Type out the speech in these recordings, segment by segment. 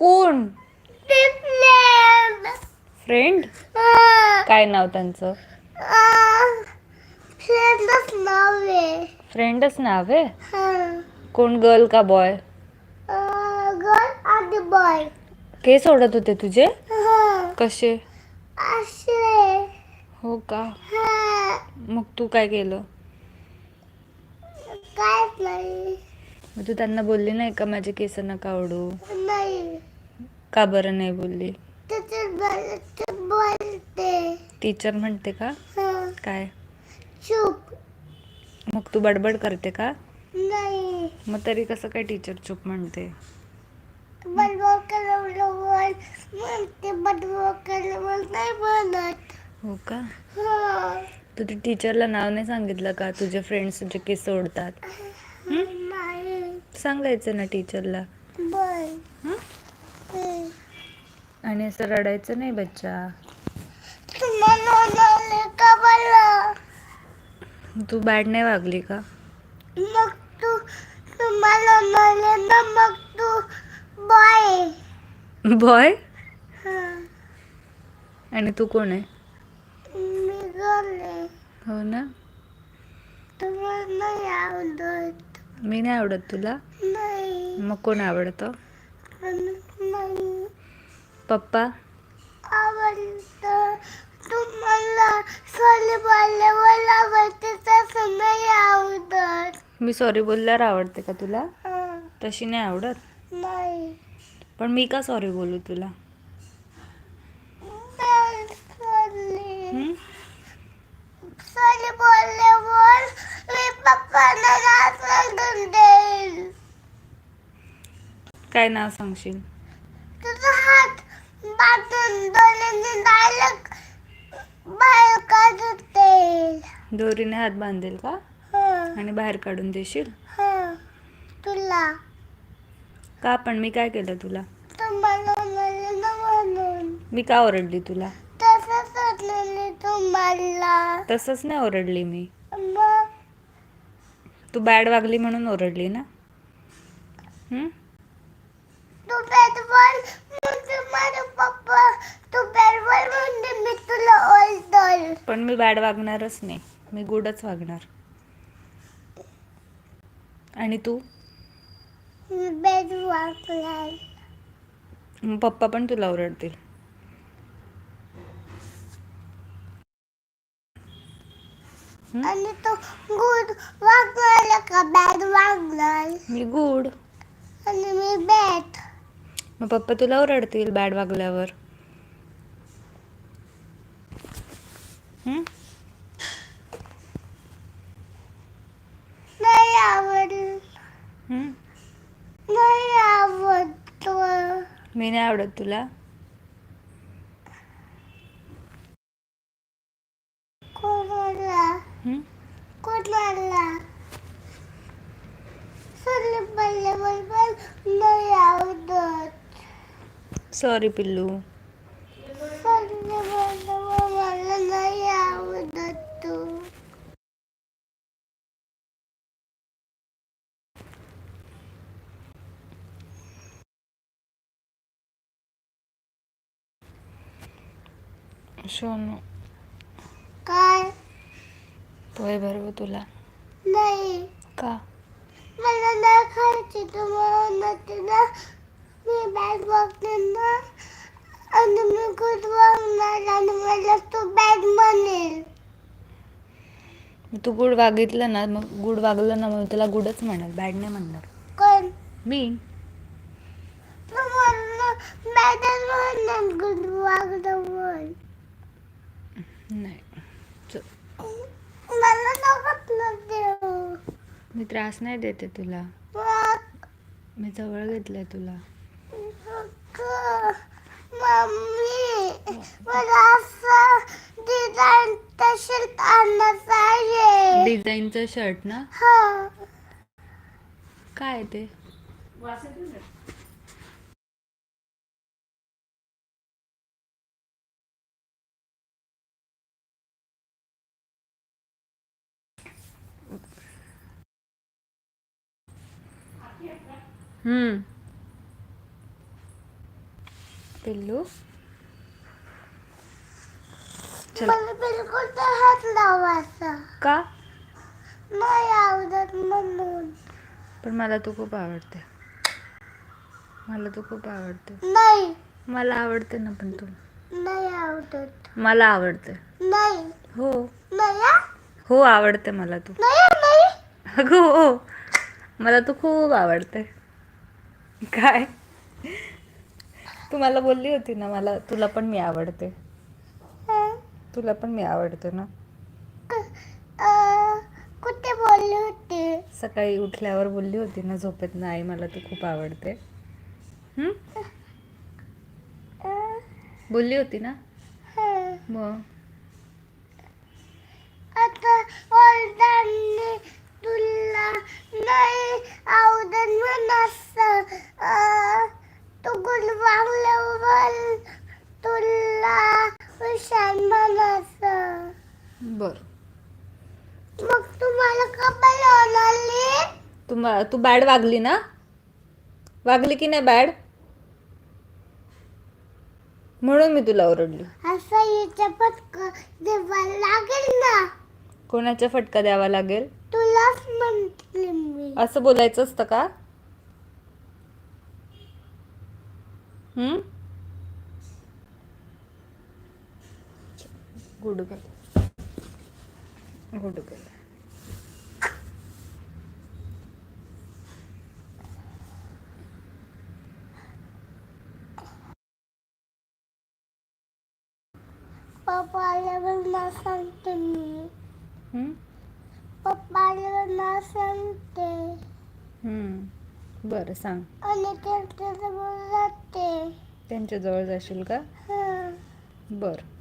कोण? फ्रेंड काय नाव त्यांचं? फ्रेंडच नाव आहे. फ्रेंडच नाव आहे? हा. कोण गर्ल का बॉय गर्ल आणि बॉय केस ओढत होते तुझे? कसे? असे. हो का? मग तू काय केलं? काय नाही. मग तू त्यांना बोलली नाही का माझे केस नका ओढू? नाही. का बरं नाही बोलली? बोलते. टीचर म्हणते का? हा. काय? चूप. मग तू बडबड करते का? नाही. मग तरी कसं काय टीचर चूप म्हणते? बडबड केलं बोल. म्हणते बडबड केलं बोल नाही म्हणत हो का? हा. तू ते टीचरला नाव नाही सांगितलं का? तुझे फ्रेंड्स तुझे केस ओढतात नाही. सांगायचं ना टीचरला? हं. आणि असं रडायचं नाही बच्चा. तुम्हाला का मला तू बॅड नाही वागली का? मग तू तुम्हाला ना मग तू बॉय? बॉय आणि तू कोण आहे? मी गेले हो ना? तुम्हाला नाही आवडत मी नाही आवडत तुला? नाही मग कोण आवडतं? नाही पप्पा? मी सॉरी बोलल्यावर आवडते का तुला? हा, तशी नाही आवडत? नाही. पण मी का सॉरी बोलू तुला? काय नाव सांगशील? तुझा हात दोरीने हात बांधेल का? हा, आणि बाहेर काढून देशील? हा. तुला. का पण? मी काय केलं तुला? मी का ओरडली तुला? तसंच वाटलं तुम्हाला. तसंच नाही ओरडली मी. तू बॅड वागली म्हणून ओरडली ना? पण मी बॅड वागणारच नाही. मी गुडच वागणार. आणि तू? पप्पा पण तुला ओरडतील? आणि तू गुड वागला का बॅट वागलाय मी गुड. आणि मी बॅट मग पप्पा तुला ओरडतील बॅड वागल्यावर. मी नाही आवडत तुला कोणाला हं? कोणाला सोली पल्ले बरोबर नाही आवडत सॉरी पिल्लू सोली बरोबर मला नाही आवडत तू सोनू काय पोहे भरव तुला नाही का मला नाही खायची तुम्हाला नव्हती ना मी बॅग बघते ना आणि मी गुड वागणार आणि मला तू बॅग म्हणेल. तू गुड वागितलं ना मग गुड वागलं ना मग तुला गुडच म्हणणार बॅड नाही म्हणणार. कोण? मी. तुम्हाला बॅगच म्हणणार गुड वागलं म्हण. नाही. च- मला नको ना देऊ. मी त्रास नाही देते तुला. मी जवळ घेतलंय तुला. मम्मी मला असं डिझाईन शर्ट आणायचं आहे डिझाईनचं शर्ट ना? हा. काय ते? हम्म. पिल्लू. चल. मला बिलकुल तर हात लावायचा. का? नाही आवडत म्हणून. पण मला तू खूप आवडते. मला तू खूप आवडते. नाही. मला आवडते ना पण तू. नाही आवडत. मला आवडते. नाही. हो. नाही? हा? हो आवडते मला तू. नाही नाही? अगं हो. मला तू खूप आवडते. काय? तू मला बोलली होती ना मला तुला पण मी आवडते? तुला पण मी आवडते ना. कुठे बोलले होते? सकाळी उठल्यावर बोलली होती ना झोपेत नाही मला तू खूप आवडते. बोलली होती ना? हं. मग? आता तुला नाही आवडत म्हणून तू गुलबांगल्यावर तुला हुशार म्हणायचं बर. मग तुम्हाला कपल आणली तू मा- तू बॅड वागली ना? वागली की नाही बॅड? म्हणून मी तुला ओरडली. असं याच्या पटक देवाला लागेल ना? कोणाचा फटका द्यावा लागेल? तुलाच म्हटले मी. असं बोलायचं असतं का? हम्म गुड गर्ल गर्ल पप्पाला ना सांगते मी हम्म? पप्पाला ना सांगते. बरं सांग आणि त्यांच्याजवळ जाते त्यांच्याजवळ जाशील का हं. बरं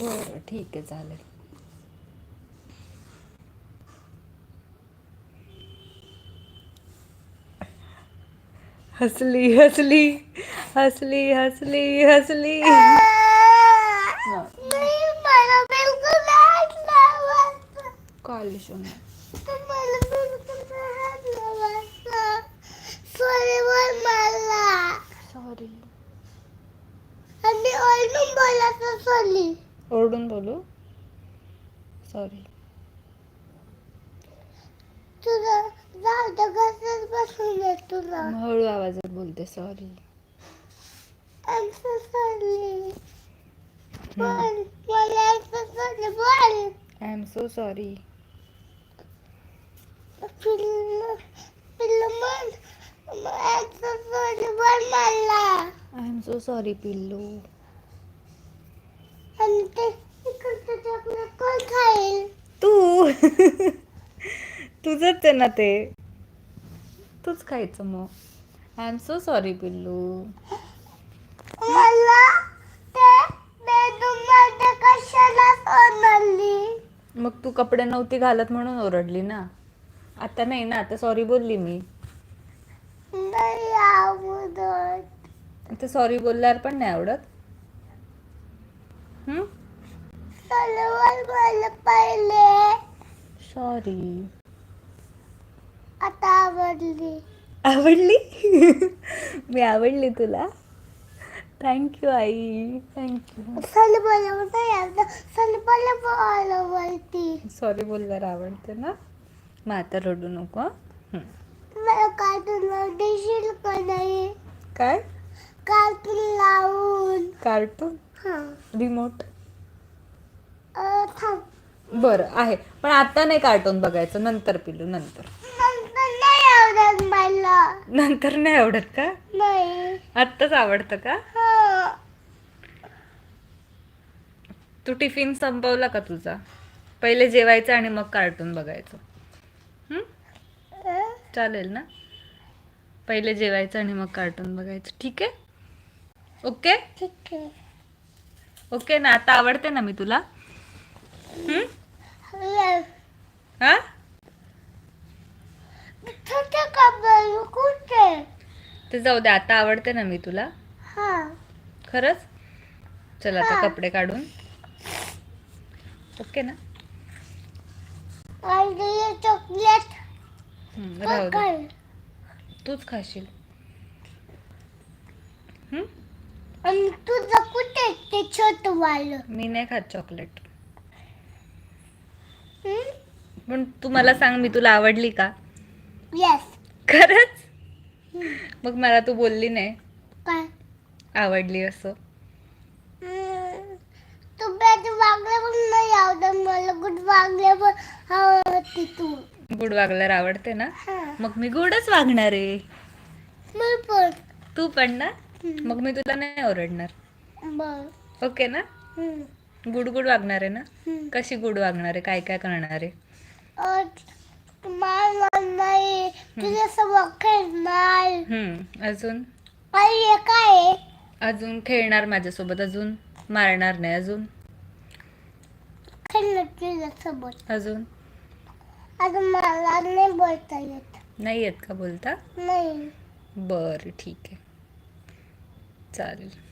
बरं ठीक आहे चालेल. हसली हसली हसली हसली हसली. कॉलेज मला बिलकुल हात लावायचा काली सोना तुम्हाला बिलकुल हात लावायचा सॉरी बोल मला सॉरी आणि ओरडून बोलायचं सॉरी ओरडून बोलू? सॉरी तुला जाऊ दे घरच बसून दे तुला. हळू आवाजात बोलते सॉरी so sorry. बोल मला I'm so sorry बोल. आय एम सो सॉरी पिल्लू पिल्लू I'm so sorry बोल मला. आय एम सो सॉरी पिल्लू आणि ते इकडचं चॉकलेट कोण खाईल तू. तुझंच आहे ना ते. तूच खायचं मग. आय एम सो सॉरी पिल्लू मग तू कपडे नव्हती घालत म्हणून ओरडली ना? आता नाही ना आता सॉरी बोलली मी. नाही आवडत. आता सॉरी बोलल्यावर पण नाही आवडत? हम्म? सलवार मला पाहिले. सॉरी आता आवडली. आवडली? मी आवडली तुला. थँक्यू आई. थँक्यू सलवार नाही आवडत सलवार बोल बोलती सॉरी बोलल्यावर आवडते ना? मग आता रडू नको. मला कार्टून लावून देशील का नाही? काय? कार्टून लावून. कार्टून? हा. रिमोट बरं आहे. पण आता नाही कार्टून बघायचं. नंतर पिलू नंतर. नंतर नाही आवडत मला. नंतर नाही आवडत का? नाही. आत्ताच आवडतं का? हा. तू टिफिन संपवला का तुझा? पहिले जेवायचं आणि मग कार्टून बघायचं. हं? अं, चालेल ना? पहिले जेवायचं आणि मग कार्टून बघायचं. ठीक आहे? ओके? ठीक आहे. ओके ना? आता आवडते ना मी तुला? हं? हा? ते जाऊ दे आता आवडते ना मी तुला. हा खरंच? चल आता. कपडे काढून. ओके ना? आणि चॉकलेट हं, राहू दे. तूच खाशील. हं? वालं? मी नाही खात चॉकलेट पण तू मला सांग मी तुला आवडली का? येस खरंच? मग मला तू बोलली नाही. काय? आवडली असं. तू बॅट वागल्या पण नाही आवडत मला. गुड वागल्या पण आवडते तू. गुड वागल्यावर आवडते ना? हा. मग मी गुडच वागणार आहे. मी पण. तू पण ना. मग मी तुला नाही ओरडणार बर. ओके ना? हम्म, गुड गुड वागणार आहे ना. कशी गुड वागणार आहे? काय काय करणार आहे? हम्म, अजून? आई काय आहे? अजून खेळणार माझ्यासोबत. अजून? मारणार नाही अजून? तुझ्यासोबत. अजून? आता मला नाही बोलता येत. नाही येत का बोलता? नाही. बरं ठीक आहे. चालेल?